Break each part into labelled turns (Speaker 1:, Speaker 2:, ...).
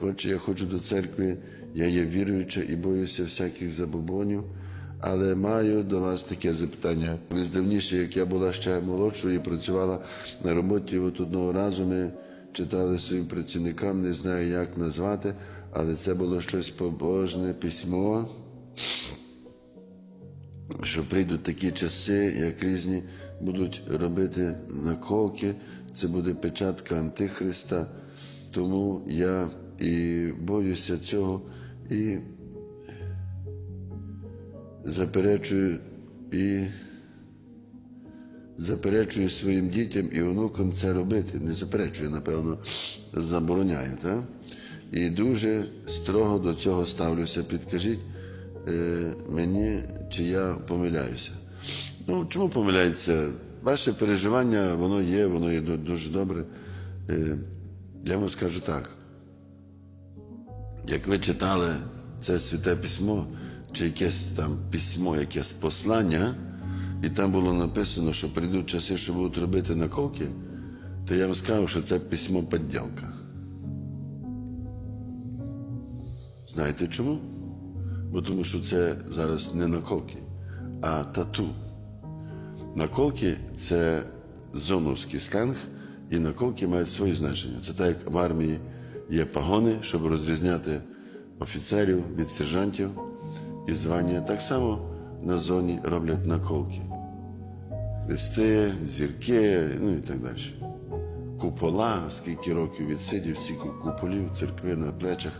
Speaker 1: Отже, я ходжу до церкви, я є віруюча і боюся всяких забобонів, але маю до вас таке запитання. Колись як я була ще молодшою і працювала на роботі, от одного разу ми читали своїм працівникам, не знаю, як назвати, але це було щось побожне письмо, що прийдуть такі часи, як різні будуть робити наколки, це буде печатка Антихриста. Тому я і боюся цього і заперечую і заперечую своїм дітям і онукам це робити. Не заперечую, напевно, забороняю. Так? І дуже строго до цього ставлюся. Підкажіть е, мені, чи я помиляюся. Ну, чому помиляється? Ваше переживання, воно є, воно є дуже добре. Е, я вам скажу так. Як ви читали це святе письмо, чи якесь там письмо, якесь послання, і там було написано, що прийдуть часи, що будуть робити наколки, то я вам скажу, що це письмо подділка. Знаєте чому? Бо тому що це зараз не наколки, а тату. Наколки це зоновський сленг, і наколки мають свої значення. Це так, як в армії є пагони, щоб розрізняти офіцерів від сержантів і звання. Так само на зоні роблять наколки. Хрести, зірки, ну і так далі. Купола, скільки років відсидів, стільки куполів, церкви на плечах,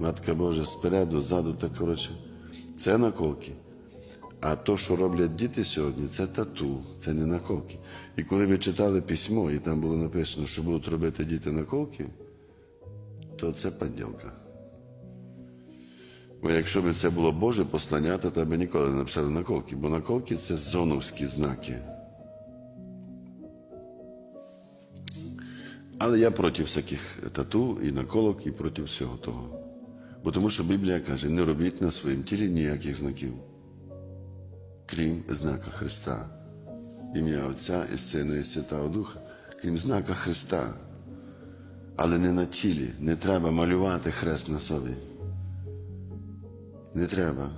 Speaker 1: Матка Божа спереду, ззаду, так коротше. Це наколки. А то, що роблять діти сьогодні, це тату, це не наколки. І коли ви читали письмо, і там було написано, що будуть робити діти наколки, то це подділка. Бо якщо б це було Боже послання, то тебе ніколи не написали наколки, бо наколки це зоновські знаки. Але я проти всяких тату і наколок, і проти всього того. Бо тому що Біблія каже, не робіть на своїм тілі ніяких знаків крім знака Христа, ім'я Отця і Сина, і Святого Духа, крім знака Христа. Але не на тілі, не треба малювати хрест на собі. Не треба.